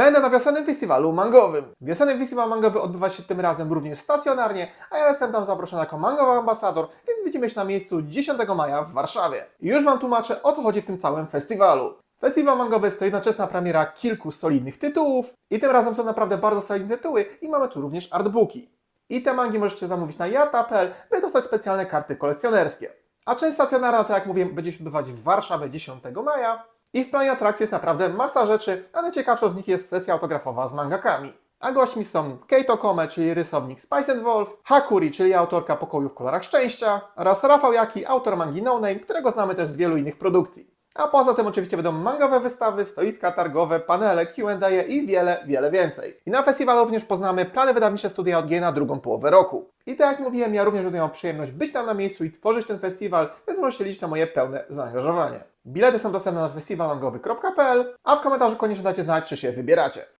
Będę na wiosennym festiwalu mangowym. Wiosenny festiwal mangowy odbywa się tym razem również stacjonarnie, a ja jestem tam zaproszony jako mangowy ambasador, więc widzimy się na miejscu 10 maja w Warszawie. I już Wam tłumaczę, o co chodzi w tym całym festiwalu. Festiwal mangowy to jednoczesna premiera kilku solidnych tytułów i tym razem są naprawdę bardzo solidne tytuły i mamy tu również artbooki. I te mangi możecie zamówić na jata.pl, by dostać specjalne karty kolekcjonerskie. A część stacjonarna, tak jak mówiłem, będzie się odbywać w Warszawie 10 maja. I w planie atrakcji jest naprawdę masa rzeczy, a najciekawszą z nich jest sesja autografowa z mangakami. A gośćmi są Keito Kome, czyli rysownik Spice and Wolf, Hakuri, czyli autorka pokoju w kolorach szczęścia oraz Rafał Jaki, autor mangi No Name, którego znamy też z wielu innych produkcji. A poza tym oczywiście będą mangowe wystawy, stoiska targowe, panele, Q&A i wiele, wiele więcej. I na festiwalu również poznamy plany wydawnicze Studia OG na drugą połowę roku. I tak jak mówiłem, ja również będę miał przyjemność być tam na miejscu i tworzyć ten festiwal, więc możecie liczyć na moje pełne zaangażowanie. Bilety są dostępne na festiwalmangowy.pl, a w komentarzu koniecznie dajcie znać, czy się wybieracie.